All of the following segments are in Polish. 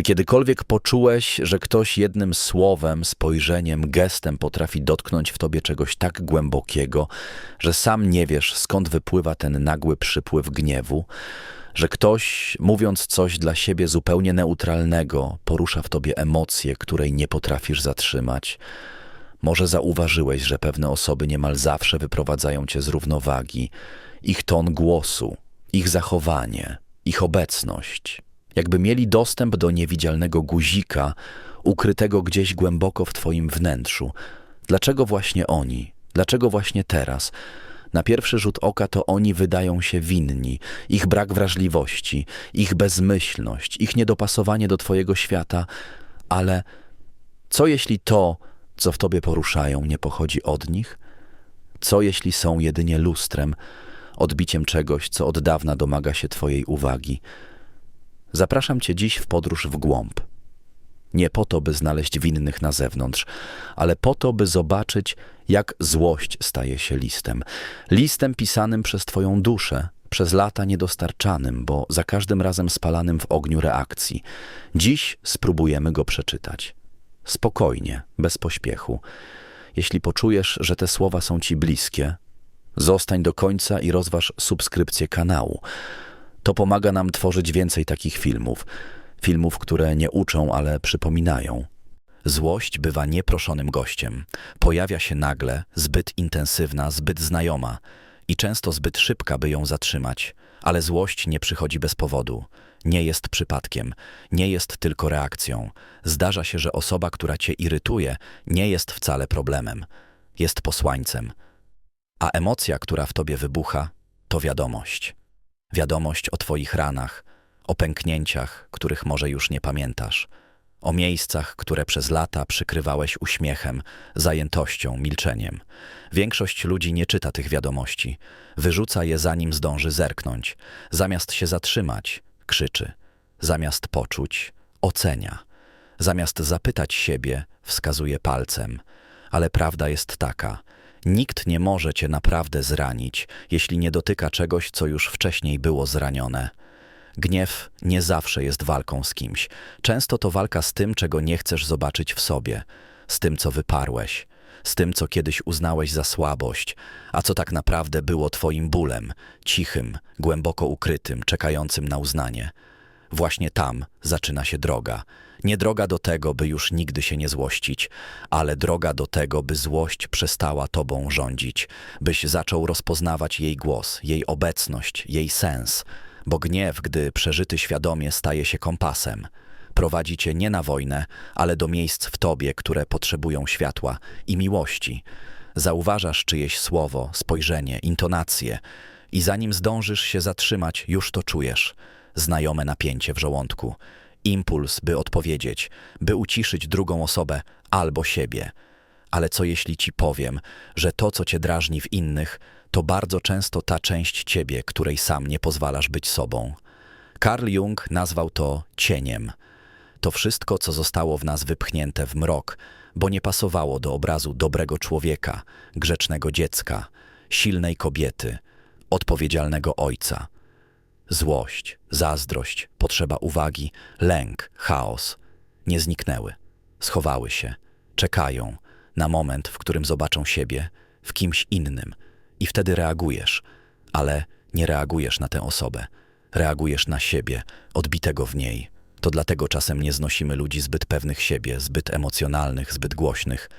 Czy kiedykolwiek poczułeś, że ktoś jednym słowem, spojrzeniem, gestem potrafi dotknąć w tobie czegoś tak głębokiego, że sam nie wiesz, skąd wypływa ten nagły przypływ gniewu? Że ktoś, mówiąc coś dla siebie zupełnie neutralnego, porusza w tobie emocje, której nie potrafisz zatrzymać? Może zauważyłeś, że pewne osoby niemal zawsze wyprowadzają cię z równowagi, ich ton głosu, ich zachowanie, ich obecność, jakby mieli dostęp do niewidzialnego guzika, ukrytego gdzieś głęboko w twoim wnętrzu. Dlaczego właśnie oni? Dlaczego właśnie teraz? Na pierwszy rzut oka to oni wydają się winni, ich brak wrażliwości, ich bezmyślność, ich niedopasowanie do twojego świata, ale co jeśli to, co w tobie poruszają, nie pochodzi od nich? Co jeśli są jedynie lustrem, odbiciem czegoś, co od dawna domaga się twojej uwagi? Zapraszam cię dziś w podróż w głąb. Nie po to, by znaleźć winnych na zewnątrz, ale po to, by zobaczyć, jak złość staje się listem. Listem pisanym przez twoją duszę, przez lata niedostarczanym, bo za każdym razem spalanym w ogniu reakcji. Dziś spróbujemy go przeczytać. Spokojnie, bez pośpiechu. Jeśli poczujesz, że te słowa są ci bliskie, zostań do końca i rozważ subskrypcję kanału. To pomaga nam tworzyć więcej takich filmów. Filmów, które nie uczą, ale przypominają. Złość bywa nieproszonym gościem. Pojawia się nagle, zbyt intensywna, zbyt znajoma i często zbyt szybka, by ją zatrzymać. Ale złość nie przychodzi bez powodu. Nie jest przypadkiem, nie jest tylko reakcją. Zdarza się, że osoba, która cię irytuje, nie jest wcale problemem. Jest posłańcem. A emocja, która w tobie wybucha, to wiadomość. Wiadomość o twoich ranach, o pęknięciach, których może już nie pamiętasz, o miejscach, które przez lata przykrywałeś uśmiechem, zajętością, milczeniem. Większość ludzi nie czyta tych wiadomości, wyrzuca je zanim zdąży zerknąć. Zamiast się zatrzymać, krzyczy. Zamiast poczuć, ocenia. Zamiast zapytać siebie, wskazuje palcem. Ale prawda jest taka – Nikt nie może cię naprawdę zranić, jeśli nie dotyka czegoś, co już wcześniej było zranione. Gniew nie zawsze jest walką z kimś. Często to walka z tym, czego nie chcesz zobaczyć w sobie, z tym, co wyparłeś, z tym, co kiedyś uznałeś za słabość, a co tak naprawdę było twoim bólem, cichym, głęboko ukrytym, czekającym na uznanie. Właśnie tam zaczyna się droga. Nie droga do tego, by już nigdy się nie złościć, ale droga do tego, by złość przestała tobą rządzić, byś zaczął rozpoznawać jej głos, jej obecność, jej sens, bo gniew, gdy przeżyty świadomie, staje się kompasem. Prowadzi cię nie na wojnę, ale do miejsc w tobie, które potrzebują światła i miłości. Zauważasz czyjeś słowo, spojrzenie, intonację i zanim zdążysz się zatrzymać, już to czujesz. Znajome napięcie w żołądku impuls, by odpowiedzieć, by uciszyć drugą osobę albo siebie. Ale co jeśli ci powiem, że to, co cię drażni w innych, to bardzo często ta część ciebie, której sam nie pozwalasz być sobą. Carl Jung nazwał to cieniem. To wszystko, co zostało w nas wypchnięte w mrok, bo nie pasowało do obrazu dobrego człowieka, grzecznego dziecka, silnej kobiety, odpowiedzialnego ojca – Złość, zazdrość, potrzeba uwagi, lęk, chaos nie zniknęły. Schowały się, czekają na moment, w którym zobaczą siebie w kimś innym i wtedy reagujesz, ale nie reagujesz na tę osobę. Reagujesz na siebie, odbitego w niej. To dlatego czasem nie znosimy ludzi zbyt pewnych siebie, zbyt emocjonalnych, zbyt głośnych,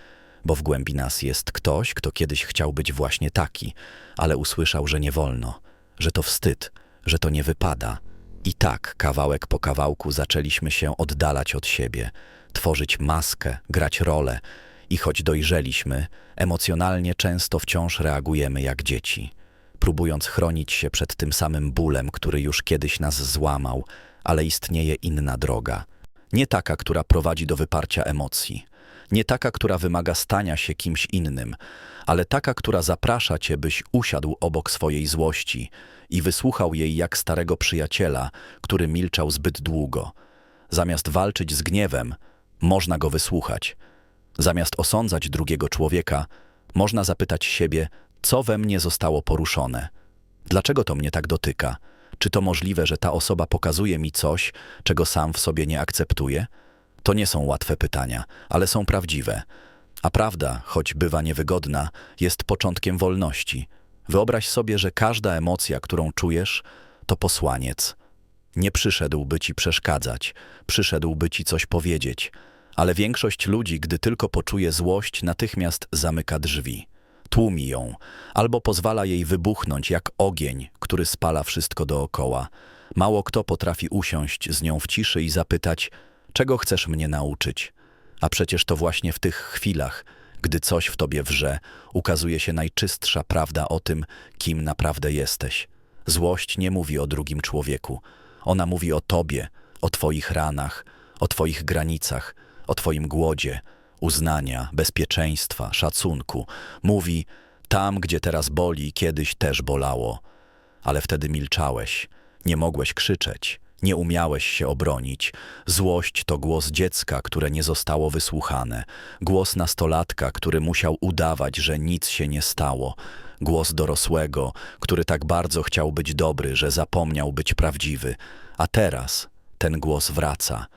bo w głębi nas jest ktoś, kto kiedyś chciał być właśnie taki, ale usłyszał, że nie wolno, że to wstyd, że to nie wypada. I tak, kawałek po kawałku, zaczęliśmy się oddalać od siebie, tworzyć maskę, grać rolę. I choć dojrzeliśmy, emocjonalnie często wciąż reagujemy jak dzieci, próbując chronić się przed tym samym bólem, który już kiedyś nas złamał, ale istnieje inna droga. Nie taka, która prowadzi do wyparcia emocji, nie taka, która wymaga stania się kimś innym, ale taka, która zaprasza cię, byś usiadł obok swojej złości i wysłuchał jej jak starego przyjaciela, który milczał zbyt długo. Zamiast walczyć z gniewem, można go wysłuchać. Zamiast osądzać drugiego człowieka, można zapytać siebie, co we mnie zostało poruszone. Dlaczego to mnie tak dotyka? Czy to możliwe, że ta osoba pokazuje mi coś, czego sam w sobie nie akceptuję? To nie są łatwe pytania, ale są prawdziwe. A prawda, choć bywa niewygodna, jest początkiem wolności. Wyobraź sobie, że każda emocja, którą czujesz, to posłaniec. Nie przyszedł, by ci przeszkadzać, przyszedł, by ci coś powiedzieć. Ale większość ludzi, gdy tylko poczuje złość, natychmiast zamyka drzwi. Tłumi ją, albo pozwala jej wybuchnąć jak ogień, który spala wszystko dookoła. Mało kto potrafi usiąść z nią w ciszy i zapytać, czego chcesz mnie nauczyć? A przecież to właśnie w tych chwilach, gdy coś w tobie wrze, ukazuje się najczystsza prawda o tym, kim naprawdę jesteś. Złość nie mówi o drugim człowieku. Ona mówi o tobie, o twoich ranach, o twoich granicach, o twoim głodzie, uznania, bezpieczeństwa, szacunku. Mówi, tam, gdzie teraz boli, kiedyś też bolało. Ale wtedy milczałeś, nie mogłeś krzyczeć, nie umiałeś się obronić. Złość to głos dziecka, które nie zostało wysłuchane, głos nastolatka, który musiał udawać, że nic się nie stało, głos dorosłego, który tak bardzo chciał być dobry, że zapomniał być prawdziwy. A teraz ten głos wraca.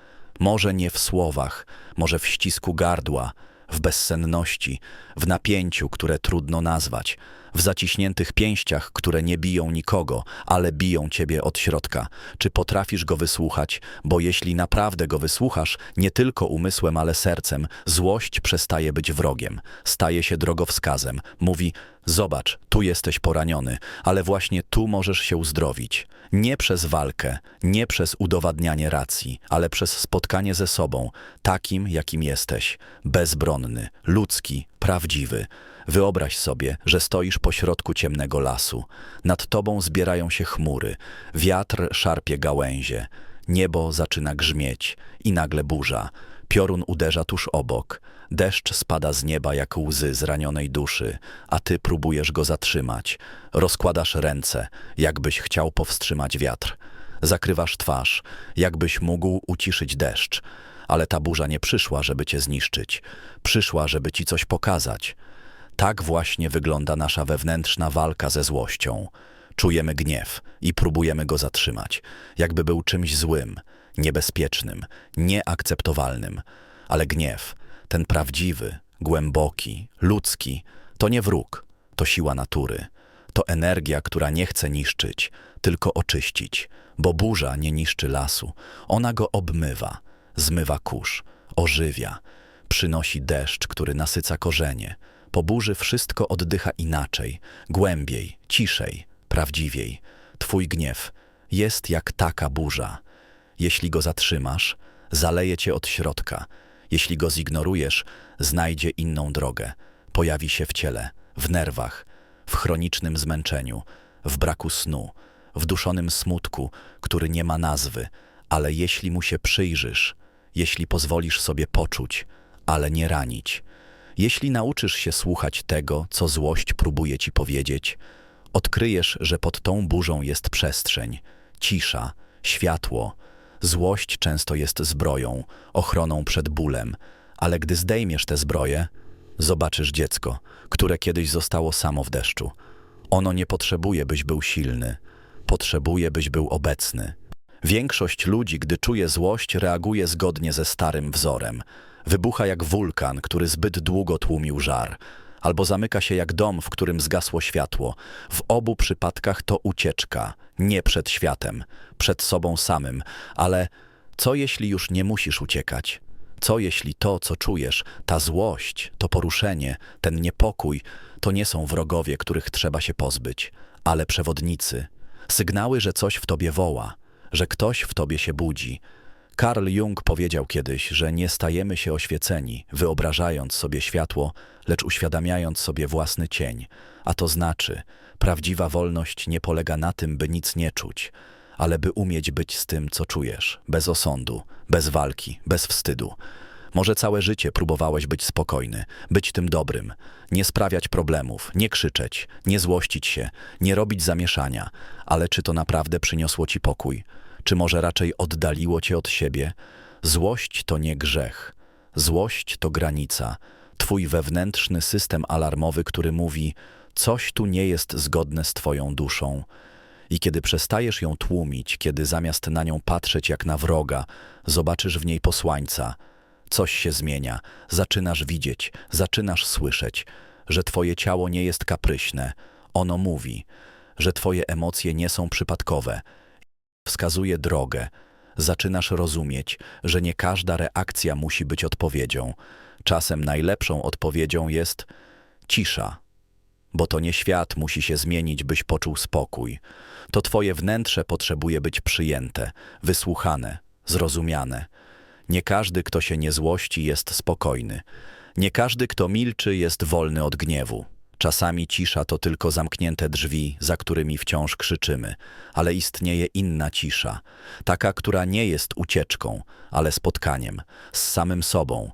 Może nie w słowach, może w ścisku gardła, w bezsenności, w napięciu, które trudno nazwać, w zaciśniętych pięściach, które nie biją nikogo, ale biją ciebie od środka. Czy potrafisz go wysłuchać? Bo jeśli naprawdę go wysłuchasz, nie tylko umysłem, ale sercem, złość przestaje być wrogiem, staje się drogowskazem. Mówi: Zobacz, tu jesteś poraniony, ale właśnie tu możesz się uzdrowić. Nie przez walkę, nie przez udowadnianie racji, ale przez spotkanie ze sobą, takim, jakim jesteś, bezbronny, ludzki, prawdziwy. Wyobraź sobie, że stoisz pośrodku ciemnego lasu. Nad tobą zbierają się chmury, wiatr szarpie gałęzie, niebo zaczyna grzmieć i nagle burza. Piorun uderza tuż obok. Deszcz spada z nieba jak łzy zranionej duszy, a ty próbujesz go zatrzymać. Rozkładasz ręce, jakbyś chciał powstrzymać wiatr. Zakrywasz twarz, jakbyś mógł uciszyć deszcz. Ale ta burza nie przyszła, żeby cię zniszczyć. Przyszła, żeby ci coś pokazać. Tak właśnie wygląda nasza wewnętrzna walka ze złością. Czujemy gniew i próbujemy go zatrzymać, jakby był czymś złym, niebezpiecznym, nieakceptowalnym. Ale gniew, ten prawdziwy, głęboki, ludzki, to nie wróg, to siła natury. To energia, która nie chce niszczyć, tylko oczyścić, bo burza nie niszczy lasu, ona go obmywa, zmywa kurz, ożywia, przynosi deszcz, który nasyca korzenie. Po burzy wszystko oddycha inaczej, głębiej, ciszej, prawdziwiej. Twój gniew jest jak taka burza. Jeśli go zatrzymasz, zaleje cię od środka. Jeśli go zignorujesz, znajdzie inną drogę. Pojawi się w ciele, w nerwach, w chronicznym zmęczeniu, w braku snu, w duszonym smutku, który nie ma nazwy, ale jeśli mu się przyjrzysz, jeśli pozwolisz sobie poczuć, ale nie ranić, jeśli nauczysz się słuchać tego, co złość próbuje ci powiedzieć, odkryjesz, że pod tą burzą jest przestrzeń, cisza, światło. Złość często jest zbroją, ochroną przed bólem, ale gdy zdejmiesz tę zbroję, zobaczysz dziecko, które kiedyś zostało samo w deszczu. Ono nie potrzebuje, byś był silny, potrzebuje, byś był obecny. Większość ludzi, gdy czuje złość, reaguje zgodnie ze starym wzorem. Wybucha jak wulkan, który zbyt długo tłumił żar, albo zamyka się jak dom, w którym zgasło światło. W obu przypadkach to ucieczka, nie przed światem, przed sobą samym, ale co jeśli już nie musisz uciekać? Co jeśli to, co czujesz, ta złość, to poruszenie, ten niepokój, to nie są wrogowie, których trzeba się pozbyć, ale przewodnicy, sygnały, że coś w tobie woła, że ktoś w tobie się budzi. Carl Jung powiedział kiedyś, że nie stajemy się oświeceni, wyobrażając sobie światło, lecz uświadamiając sobie własny cień. A to znaczy, prawdziwa wolność nie polega na tym, by nic nie czuć, ale by umieć być z tym, co czujesz, bez osądu, bez walki, bez wstydu. Może całe życie próbowałeś być spokojny, być tym dobrym, nie sprawiać problemów, nie krzyczeć, nie złościć się, nie robić zamieszania, ale czy to naprawdę przyniosło ci pokój? Czy może raczej oddaliło cię od siebie? Złość to nie grzech. Złość to granica, twój wewnętrzny system alarmowy, który mówi: Coś tu nie jest zgodne z twoją duszą. I kiedy przestajesz ją tłumić, kiedy zamiast na nią patrzeć jak na wroga, zobaczysz w niej posłańca, coś się zmienia, zaczynasz widzieć, zaczynasz słyszeć, że twoje ciało nie jest kapryśne. Ono mówi, że twoje emocje nie są przypadkowe. Wskazuje drogę. Zaczynasz rozumieć, że nie każda reakcja musi być odpowiedzią. Czasem najlepszą odpowiedzią jest cisza. Bo to nie świat musi się zmienić, byś poczuł spokój. To twoje wnętrze potrzebuje być przyjęte, wysłuchane, zrozumiane. Nie każdy, kto się nie złości, jest spokojny. Nie każdy, kto milczy, jest wolny od gniewu. Czasami cisza to tylko zamknięte drzwi, za którymi wciąż krzyczymy, ale istnieje inna cisza, taka, która nie jest ucieczką, ale spotkaniem z samym sobą.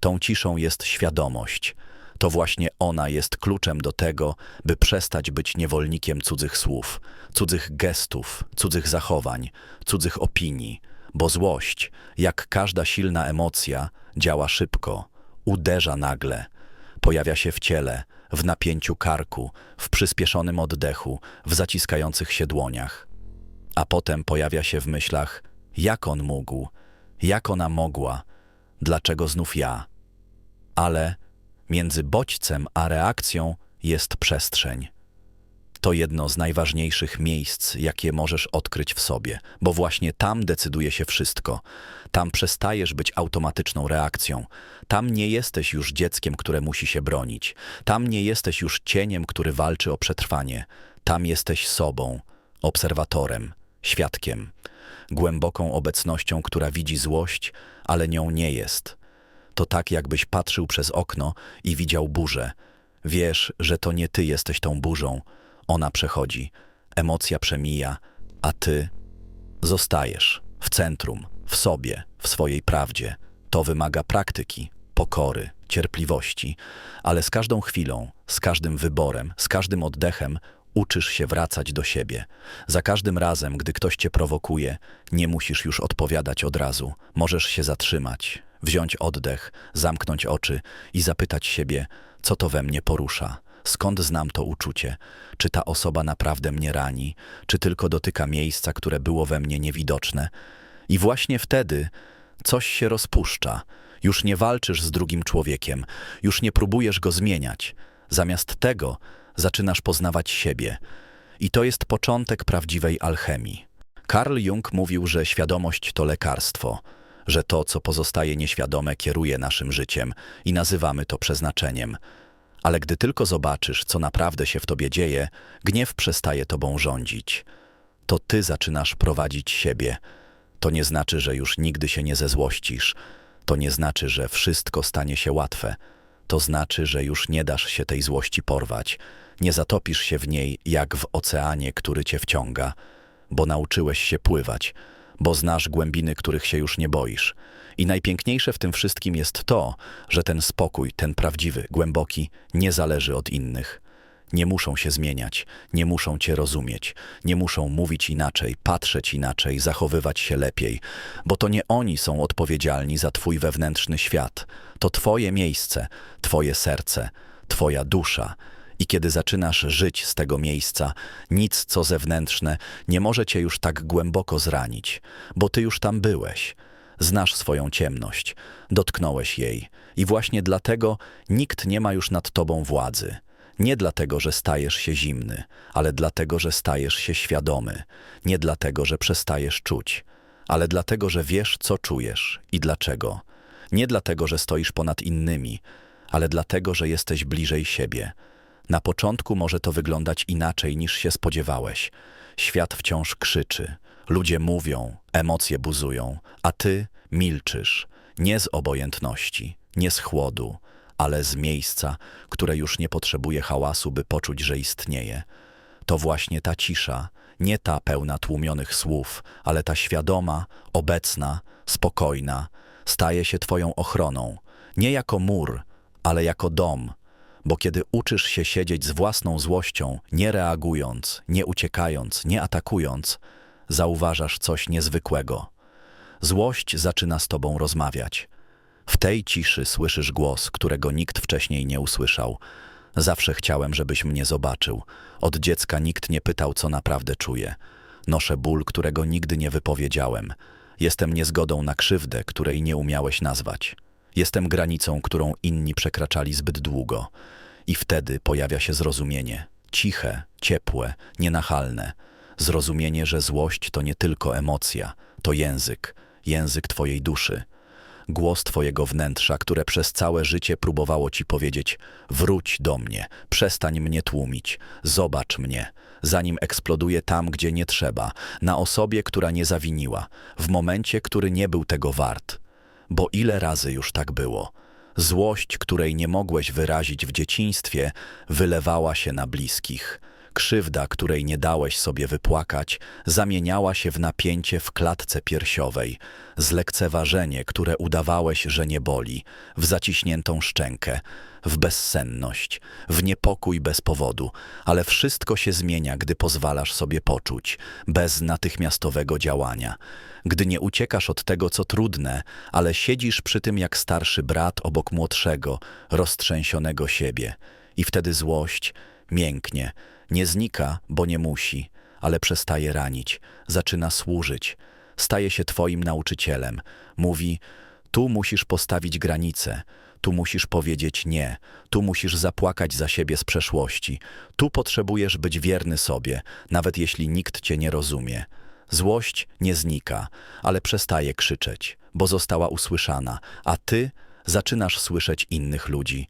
Tą ciszą jest świadomość. To właśnie ona jest kluczem do tego, by przestać być niewolnikiem cudzych słów, cudzych gestów, cudzych zachowań, cudzych opinii, bo złość, jak każda silna emocja, działa szybko, uderza nagle, pojawia się w ciele, w napięciu karku, w przyspieszonym oddechu, w zaciskających się dłoniach. A potem pojawia się w myślach, jak on mógł, jak ona mogła, dlaczego znów ja. Ale między bodźcem a reakcją jest przestrzeń. To jedno z najważniejszych miejsc, jakie możesz odkryć w sobie, bo właśnie tam decyduje się wszystko. Tam przestajesz być automatyczną reakcją. Tam nie jesteś już dzieckiem, które musi się bronić. Tam nie jesteś już cieniem, który walczy o przetrwanie. Tam jesteś sobą, obserwatorem, świadkiem, głęboką obecnością, która widzi złość, ale nią nie jest. To tak, jakbyś patrzył przez okno i widział burzę. Wiesz, że to nie ty jesteś tą burzą. Ona przechodzi, emocja przemija, a ty zostajesz w centrum, w sobie, w swojej prawdzie. To wymaga praktyki, pokory, cierpliwości, ale z każdą chwilą, z każdym wyborem, z każdym oddechem uczysz się wracać do siebie. Za każdym razem, gdy ktoś cię prowokuje, nie musisz już odpowiadać od razu. Możesz się zatrzymać, wziąć oddech, zamknąć oczy i zapytać siebie, co to we mnie porusza. Skąd znam to uczucie? Czy ta osoba naprawdę mnie rani? Czy tylko dotyka miejsca, które było we mnie niewidoczne? I właśnie wtedy coś się rozpuszcza. Już nie walczysz z drugim człowiekiem, już nie próbujesz go zmieniać. Zamiast tego zaczynasz poznawać siebie. I to jest początek prawdziwej alchemii. Carl Jung mówił, że świadomość to lekarstwo, że to, co pozostaje nieświadome, kieruje naszym życiem i nazywamy to przeznaczeniem. Ale gdy tylko zobaczysz, co naprawdę się w tobie dzieje, gniew przestaje tobą rządzić. To ty zaczynasz prowadzić siebie. To nie znaczy, że już nigdy się nie zezłościsz. To nie znaczy, że wszystko stanie się łatwe. To znaczy, że już nie dasz się tej złości porwać. Nie zatopisz się w niej jak w oceanie, który cię wciąga, bo nauczyłeś się pływać, bo znasz głębiny, których się już nie boisz. I najpiękniejsze w tym wszystkim jest to, że ten spokój, ten prawdziwy, głęboki, nie zależy od innych. Nie muszą się zmieniać, nie muszą cię rozumieć, nie muszą mówić inaczej, patrzeć inaczej, zachowywać się lepiej, bo to nie oni są odpowiedzialni za twój wewnętrzny świat. To twoje miejsce, twoje serce, twoja dusza. I kiedy zaczynasz żyć z tego miejsca, nic co zewnętrzne nie może cię już tak głęboko zranić, bo ty już tam byłeś. Znasz swoją ciemność, dotknąłeś jej i właśnie dlatego nikt nie ma już nad tobą władzy. Nie dlatego, że stajesz się zimny, ale dlatego, że stajesz się świadomy. Nie dlatego, że przestajesz czuć, ale dlatego, że wiesz, co czujesz i dlaczego. Nie dlatego, że stoisz ponad innymi, ale dlatego, że jesteś bliżej siebie. Na początku może to wyglądać inaczej niż się spodziewałeś. Świat wciąż krzyczy, ludzie mówią, emocje buzują, a ty milczysz, nie z obojętności, nie z chłodu, ale z miejsca, które już nie potrzebuje hałasu, by poczuć, że istnieje. To właśnie ta cisza, nie ta pełna tłumionych słów, ale ta świadoma, obecna, spokojna, staje się Twoją ochroną, nie jako mur, ale jako dom, bo kiedy uczysz się siedzieć z własną złością, nie reagując, nie uciekając, nie atakując, zauważasz coś niezwykłego. Złość zaczyna z tobą rozmawiać. W tej ciszy słyszysz głos, którego nikt wcześniej nie usłyszał. Zawsze chciałem, żebyś mnie zobaczył. Od dziecka nikt nie pytał, co naprawdę czuję. Noszę ból, którego nigdy nie wypowiedziałem. Jestem niezgodą na krzywdę, której nie umiałeś nazwać. Jestem granicą, którą inni przekraczali zbyt długo. I wtedy pojawia się zrozumienie. Ciche, ciepłe, nienachalne. Zrozumienie, że złość to nie tylko emocja, to język, język twojej duszy. Głos twojego wnętrza, które przez całe życie próbowało ci powiedzieć: wróć do mnie, przestań mnie tłumić, zobacz mnie, zanim eksploduje tam, gdzie nie trzeba, na osobie, która nie zawiniła, w momencie, który nie był tego wart. Bo ile razy już tak było? Złość, której nie mogłeś wyrazić w dzieciństwie, wylewała się na bliskich. Krzywda, której nie dałeś sobie wypłakać, zamieniała się w napięcie w klatce piersiowej, zlekceważenie, które udawałeś, że nie boli, w zaciśniętą szczękę, w bezsenność, w niepokój bez powodu, ale wszystko się zmienia, gdy pozwalasz sobie poczuć, bez natychmiastowego działania. Gdy nie uciekasz od tego, co trudne, ale siedzisz przy tym jak starszy brat obok młodszego, roztrzęsionego siebie. I wtedy złość mięknie, nie znika, bo nie musi, ale przestaje ranić, zaczyna służyć, staje się twoim nauczycielem. Mówi: Tu musisz postawić granice, tu musisz powiedzieć nie, tu musisz zapłakać za siebie z przeszłości, tu potrzebujesz być wierny sobie, nawet jeśli nikt cię nie rozumie. Złość nie znika, ale przestaje krzyczeć, bo została usłyszana, a ty zaczynasz słyszeć innych ludzi.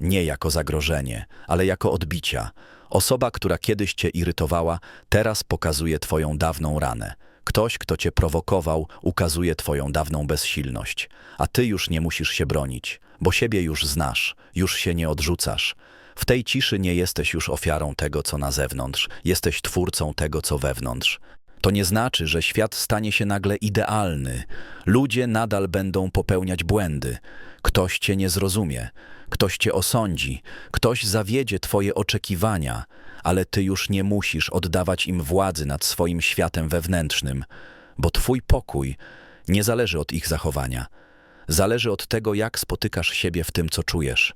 Nie jako zagrożenie, ale jako odbicia. Osoba, która kiedyś cię irytowała, teraz pokazuje twoją dawną ranę. Ktoś, kto cię prowokował, ukazuje twoją dawną bezsilność. A ty już nie musisz się bronić, bo siebie już znasz, już się nie odrzucasz. W tej ciszy nie jesteś już ofiarą tego, co na zewnątrz, jesteś twórcą tego, co wewnątrz. To nie znaczy, że świat stanie się nagle idealny. Ludzie nadal będą popełniać błędy. Ktoś cię nie zrozumie, ktoś cię osądzi, ktoś zawiedzie twoje oczekiwania, ale ty już nie musisz oddawać im władzy nad swoim światem wewnętrznym, bo twój pokój nie zależy od ich zachowania. Zależy od tego, jak spotykasz siebie w tym, co czujesz.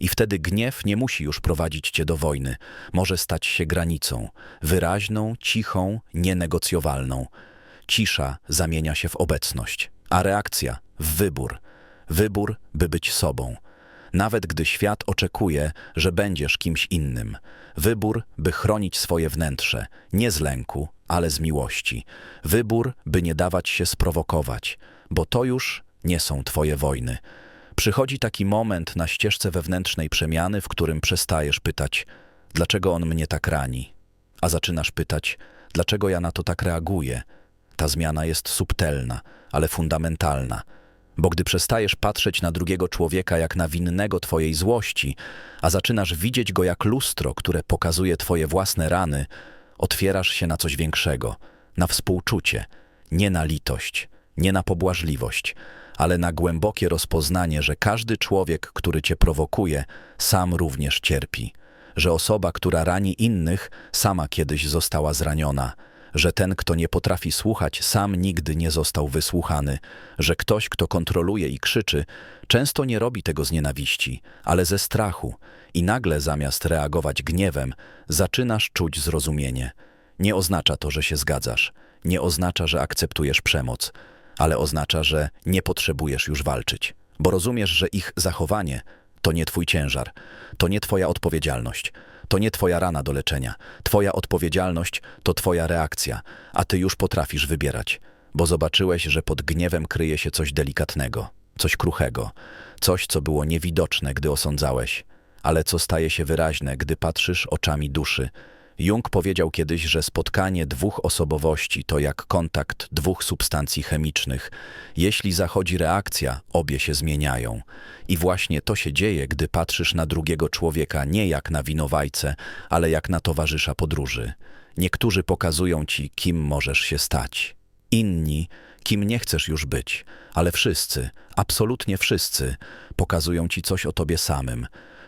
I wtedy gniew nie musi już prowadzić cię do wojny. Może stać się granicą, wyraźną, cichą, nienegocjowalną. Cisza zamienia się w obecność, a reakcja w wybór. Wybór, by być sobą. Nawet gdy świat oczekuje, że będziesz kimś innym. Wybór, by chronić swoje wnętrze, nie z lęku, ale z miłości. Wybór, by nie dawać się sprowokować, bo to już nie są twoje wojny. Przychodzi taki moment na ścieżce wewnętrznej przemiany, w którym przestajesz pytać, dlaczego on mnie tak rani, a zaczynasz pytać, dlaczego ja na to tak reaguję. Ta zmiana jest subtelna, ale fundamentalna, bo gdy przestajesz patrzeć na drugiego człowieka jak na winnego twojej złości, a zaczynasz widzieć go jak lustro, które pokazuje twoje własne rany, otwierasz się na coś większego, na współczucie, nie na litość, nie na pobłażliwość, ale na głębokie rozpoznanie, że każdy człowiek, który cię prowokuje, sam również cierpi, że osoba, która rani innych, sama kiedyś została zraniona, że ten, kto nie potrafi słuchać, sam nigdy nie został wysłuchany, że ktoś, kto kontroluje i krzyczy, często nie robi tego z nienawiści, ale ze strachu. I nagle zamiast reagować gniewem, zaczynasz czuć zrozumienie. Nie oznacza to, że się zgadzasz, nie oznacza, że akceptujesz przemoc, ale oznacza, że nie potrzebujesz już walczyć, bo rozumiesz, że ich zachowanie to nie twój ciężar, to nie twoja odpowiedzialność, to nie twoja rana do leczenia. Twoja odpowiedzialność to twoja reakcja, a ty już potrafisz wybierać, bo zobaczyłeś, że pod gniewem kryje się coś delikatnego, coś kruchego, coś, co było niewidoczne, gdy osądzałeś, ale co staje się wyraźne, gdy patrzysz oczami duszy, Jung powiedział kiedyś, że spotkanie dwóch osobowości to jak kontakt dwóch substancji chemicznych. Jeśli zachodzi reakcja, obie się zmieniają. I właśnie to się dzieje, gdy patrzysz na drugiego człowieka nie jak na winowajcę, ale jak na towarzysza podróży. Niektórzy pokazują ci, kim możesz się stać. Inni, kim nie chcesz już być, ale wszyscy, absolutnie wszyscy, pokazują ci coś o tobie samym.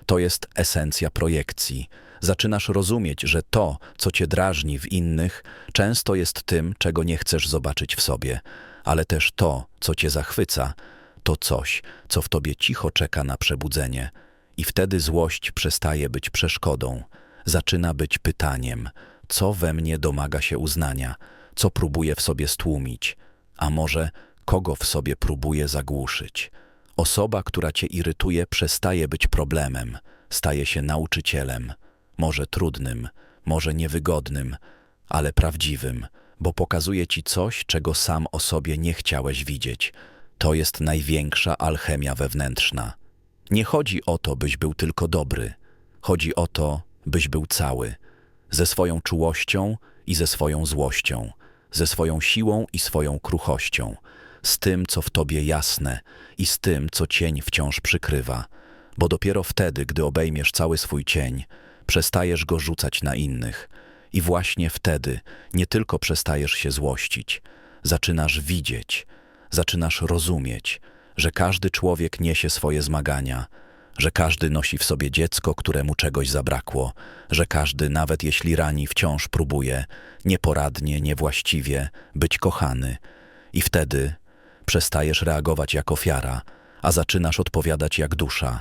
To jest esencja projekcji zaczynasz rozumieć, że to, co cię drażni w innych, często jest tym, czego nie chcesz zobaczyć w sobie, ale też to, co cię zachwyca, to coś, co w tobie cicho czeka na przebudzenie. I wtedy złość przestaje być przeszkodą, zaczyna być pytaniem, co we mnie domaga się uznania, co próbuje w sobie stłumić, a może kogo w sobie próbuje zagłuszyć. Osoba, która cię irytuje, przestaje być problemem, staje się nauczycielem, może trudnym, może niewygodnym, ale prawdziwym, bo pokazuje ci coś, czego sam o sobie nie chciałeś widzieć. To jest największa alchemia wewnętrzna. Nie chodzi o to, byś był tylko dobry. Chodzi o to, byś był cały. Ze swoją czułością i ze swoją złością. Ze swoją siłą i swoją kruchością. Z tym, co w tobie jasne i z tym, co cień wciąż przykrywa. Bo dopiero wtedy, gdy obejmiesz cały swój cień, przestajesz go rzucać na innych. I właśnie wtedy nie tylko przestajesz się złościć, zaczynasz widzieć, zaczynasz rozumieć, że każdy człowiek niesie swoje zmagania, że każdy nosi w sobie dziecko, któremu czegoś zabrakło, że każdy, nawet jeśli rani, wciąż próbuje, nieporadnie, niewłaściwie, być kochany. I wtedy przestajesz reagować jak ofiara, a zaczynasz odpowiadać jak dusza.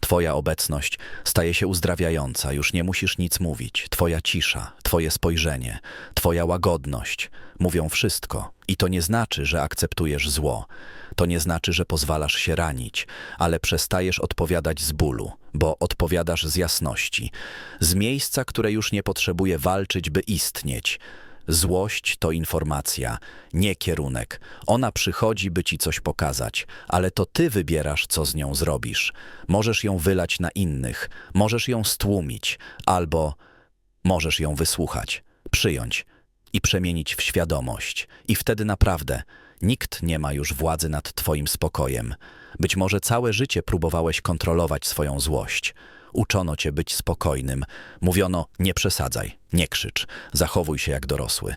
Twoja obecność staje się uzdrawiająca, już nie musisz nic mówić. Twoja cisza, Twoje spojrzenie, Twoja łagodność mówią wszystko. I to nie znaczy, że akceptujesz zło. To nie znaczy, że pozwalasz się ranić, ale przestajesz odpowiadać z bólu, bo odpowiadasz z jasności, z miejsca, które już nie potrzebuje walczyć, by istnieć. Złość to informacja, nie kierunek. Ona przychodzi, by ci coś pokazać, ale to ty wybierasz, co z nią zrobisz. Możesz ją wylać na innych, możesz ją stłumić, albo możesz ją wysłuchać, przyjąć i przemienić w świadomość. I wtedy naprawdę nikt nie ma już władzy nad twoim spokojem. Być może całe życie próbowałeś kontrolować swoją złość. Uczono cię być spokojnym. Mówiono, nie przesadzaj, nie krzycz, zachowuj się jak dorosły.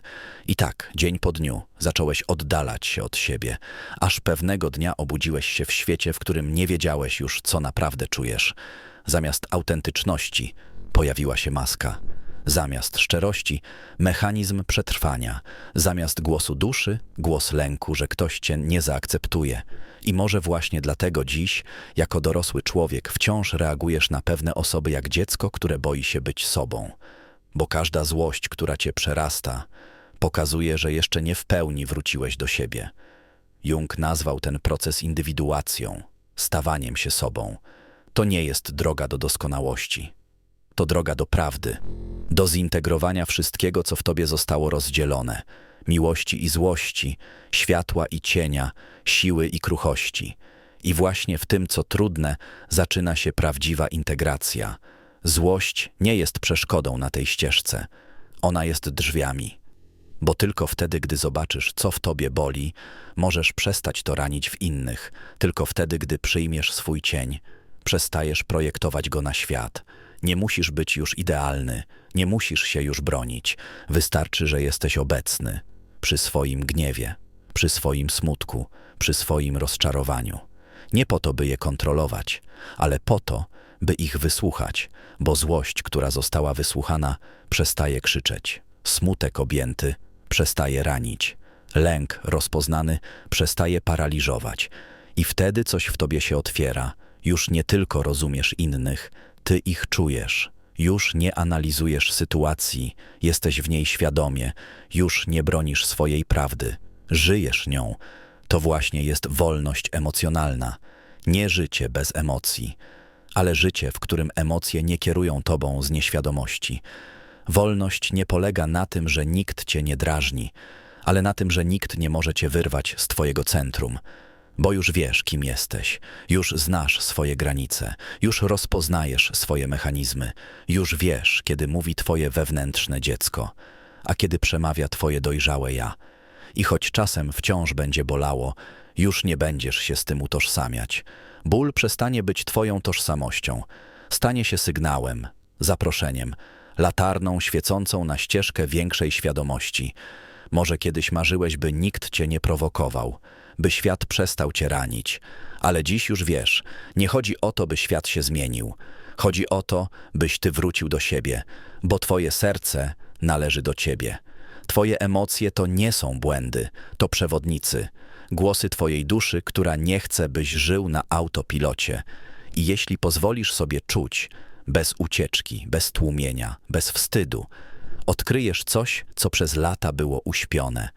I tak, dzień po dniu, zacząłeś oddalać się od siebie, aż pewnego dnia obudziłeś się w świecie, w którym nie wiedziałeś już, co naprawdę czujesz. Zamiast autentyczności pojawiła się maska. Zamiast szczerości, mechanizm przetrwania. Zamiast głosu duszy, głos lęku, że ktoś cię nie zaakceptuje. I może właśnie dlatego dziś, jako dorosły człowiek, wciąż reagujesz na pewne osoby jak dziecko, które boi się być sobą. Bo każda złość, która cię przerasta, pokazuje, że jeszcze nie w pełni wróciłeś do siebie. Jung nazwał ten proces indywiduacją, stawaniem się sobą. To nie jest droga do doskonałości. To droga do prawdy, do zintegrowania wszystkiego, co w tobie zostało rozdzielone miłości i złości, światła i cienia, siły i kruchości. I właśnie w tym, co trudne, zaczyna się prawdziwa integracja. Złość nie jest przeszkodą na tej ścieżce, ona jest drzwiami. Bo tylko wtedy, gdy zobaczysz, co w tobie boli, możesz przestać to ranić w innych. Tylko wtedy, gdy przyjmiesz swój cień, przestajesz projektować go na świat. Nie musisz być już idealny, nie musisz się już bronić. Wystarczy, że jesteś obecny przy swoim gniewie, przy swoim smutku, przy swoim rozczarowaniu. Nie po to, by je kontrolować, ale po to, by ich wysłuchać, bo złość, która została wysłuchana, przestaje krzyczeć. Smutek objęty przestaje ranić. Lęk rozpoznany przestaje paraliżować. I wtedy coś w tobie się otwiera. Już nie tylko rozumiesz innych, ty ich czujesz. Już nie analizujesz sytuacji, jesteś w niej świadomie, już nie bronisz swojej prawdy, żyjesz nią. To właśnie jest wolność emocjonalna. Nie życie bez emocji, ale życie, w którym emocje nie kierują tobą z nieświadomości. Wolność nie polega na tym, że nikt cię nie drażni, ale na tym, że nikt nie może cię wyrwać z twojego centrum bo już wiesz, kim jesteś, już znasz swoje granice, już rozpoznajesz swoje mechanizmy, już wiesz, kiedy mówi twoje wewnętrzne dziecko, a kiedy przemawia twoje dojrzałe ja. I choć czasem wciąż będzie bolało, już nie będziesz się z tym utożsamiać. Ból przestanie być twoją tożsamością, stanie się sygnałem, zaproszeniem, latarną świecącą na ścieżkę większej świadomości. Może kiedyś marzyłeś, by nikt cię nie prowokował – by świat przestał cię ranić. Ale dziś już wiesz, nie chodzi o to, by świat się zmienił. Chodzi o to, byś ty wrócił do siebie, bo twoje serce należy do ciebie. Twoje emocje to nie są błędy, to przewodnicy, głosy twojej duszy, która nie chce, byś żył na autopilocie. I jeśli pozwolisz sobie czuć, bez ucieczki, bez tłumienia, bez wstydu, odkryjesz coś, co przez lata było uśpione.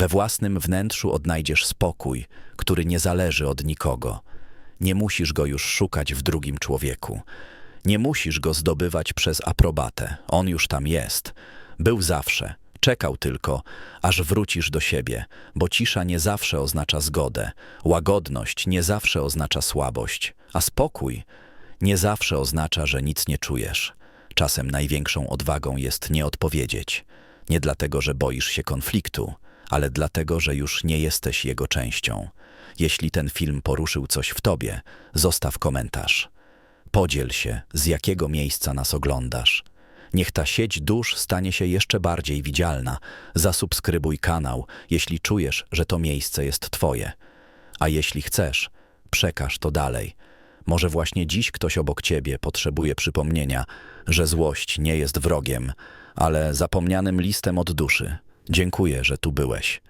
We własnym wnętrzu odnajdziesz spokój, który nie zależy od nikogo. Nie musisz go już szukać w drugim człowieku. Nie musisz go zdobywać przez aprobatę. On już tam jest. Był zawsze. Czekał tylko, aż wrócisz do siebie, bo cisza nie zawsze oznacza zgodę, łagodność nie zawsze oznacza słabość, a spokój nie zawsze oznacza, że nic nie czujesz. Czasem największą odwagą jest nie odpowiedzieć. Nie dlatego, że boisz się konfliktu, ale dlatego, że już nie jesteś jego częścią. Jeśli ten film poruszył coś w tobie, zostaw komentarz. Podziel się, z jakiego miejsca nas oglądasz. Niech ta sieć dusz stanie się jeszcze bardziej widzialna. Zasubskrybuj kanał, jeśli czujesz, że to miejsce jest Twoje. A jeśli chcesz, przekaż to dalej. Może właśnie dziś ktoś obok Ciebie potrzebuje przypomnienia, że złość nie jest wrogiem, ale zapomnianym listem od duszy. Dziękuję, że tu byłeś.